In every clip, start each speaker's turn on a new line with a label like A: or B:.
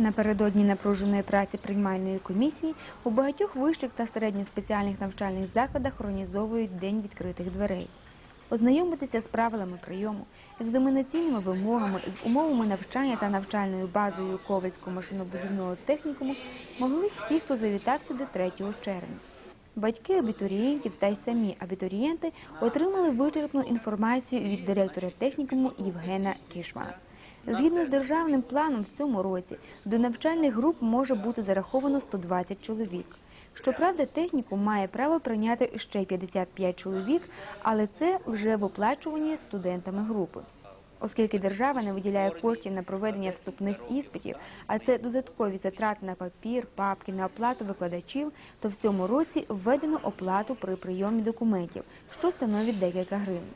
A: Напередодні напруженої праці приймальної комісії у багатьох вищих та середньоспеціальних навчальних закладах організовують День відкритих дверей. Ознайомитися з правилами прийому, екзаменаційними вимогами, з умовами навчання та навчальною базою Ковальського машинобудівного технікуму могли всі, хто завітав сюди 3 червня. Батьки абітурієнтів та й самі абітурієнти отримали вичерпну інформацію від директора технікуму Євгена Кішмана. Згідно з державним планом в цьому році до навчальних груп може бути зараховано 120 чоловік. Щоправда, технікум має право прийняти ще 55 чоловік, але це вже в оплачуванні студентами групи. Оскільки держава не виділяє коштів на проведення вступних іспитів, а це додаткові затрати на папір, папки, на оплату викладачів, то в цьому році введено оплату при прийомі документів, що становить декілька гривень.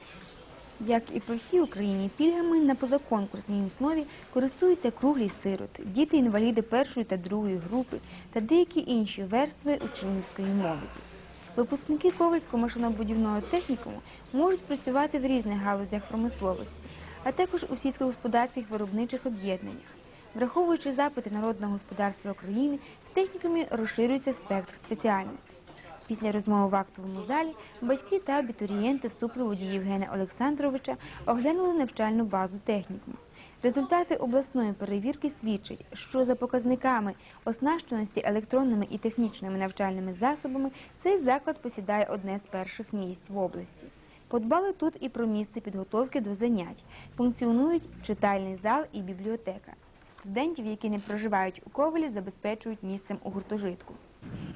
A: Як і по всій Україні, пільгами на позаконкурсній основі користуються круглі сироти, діти-інваліди першої та другої групи та деякі інші верстви учнівської молоді. Випускники Ковальського машинобудівного технікуму можуть працювати в різних галузях промисловості, а також у сільськогосподарських виробничих об'єднаннях. Враховуючи запити народного господарства України, в технікумі розширюється спектр спеціальностей. Після розмови в актовому залі батьки та абітурієнти в супроводі Євгена Олександровича оглянули навчальну базу технікуму. Результати обласної перевірки свідчать, що за показниками оснащеності електронними і технічними навчальними засобами цей заклад посідає одне з перших місць в області. Подбали тут і про місце підготовки до занять. Функціонують читальний зал і бібліотека. Студентів, які не проживають у Ковалі, забезпечують місцем у гуртожитку.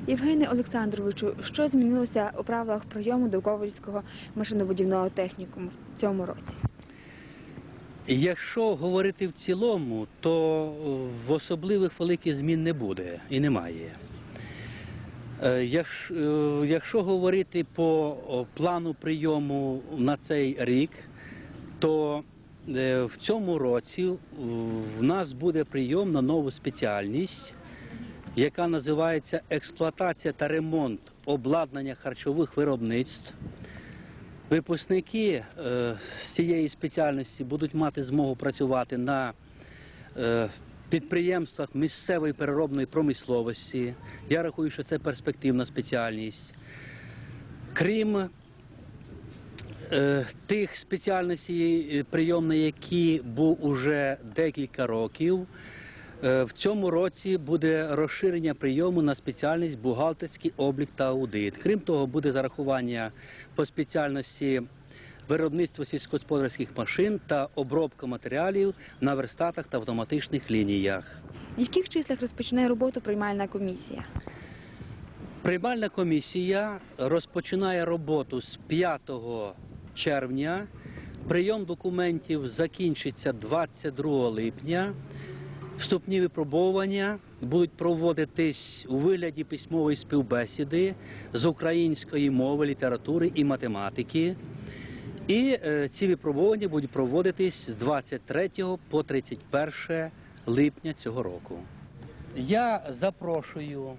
A: Євгене Олександровичу, що змінилося у правилах прийому до Ковальського машинобудівного технікуму в цьому році?
B: Якщо говорити в цілому, то в особливих великих змін не буде і немає. Е, якш- е, Якщо говорити по плану прийому на цей рік, то е, в цьому році в нас буде прийом на нову спеціальність, яка називається експлуатація та ремонт обладнання харчових виробництв. Випускники е, з цієї спеціальності будуть мати змогу працювати на е, підприємствах місцевої переробної промисловості. Я рахую, що це перспективна спеціальність. Крім е, тих спеціальностей, прийом на які був уже декілька років, в цьому році буде розширення прийому на спеціальність бухгалтерський облік та аудит. Крім того, буде зарахування по спеціальності виробництво сільськогосподарських машин та обробка матеріалів на верстатах та автоматичних лініях.
A: В яких числах розпочинає роботу приймальна комісія?
B: Приймальна комісія розпочинає роботу з 5 червня. Прийом документів закінчиться 22 липня. Вступні випробовування будуть проводитись у вигляді письмової співбесіди з української мови, літератури і математики. І е, ці випробування будуть проводитись з 23 по 31 липня цього року. Я запрошую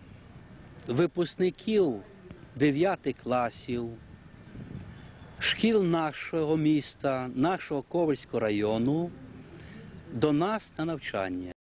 B: випускників 9 класів, шкіл нашого міста, нашого Ковальського району до нас на навчання.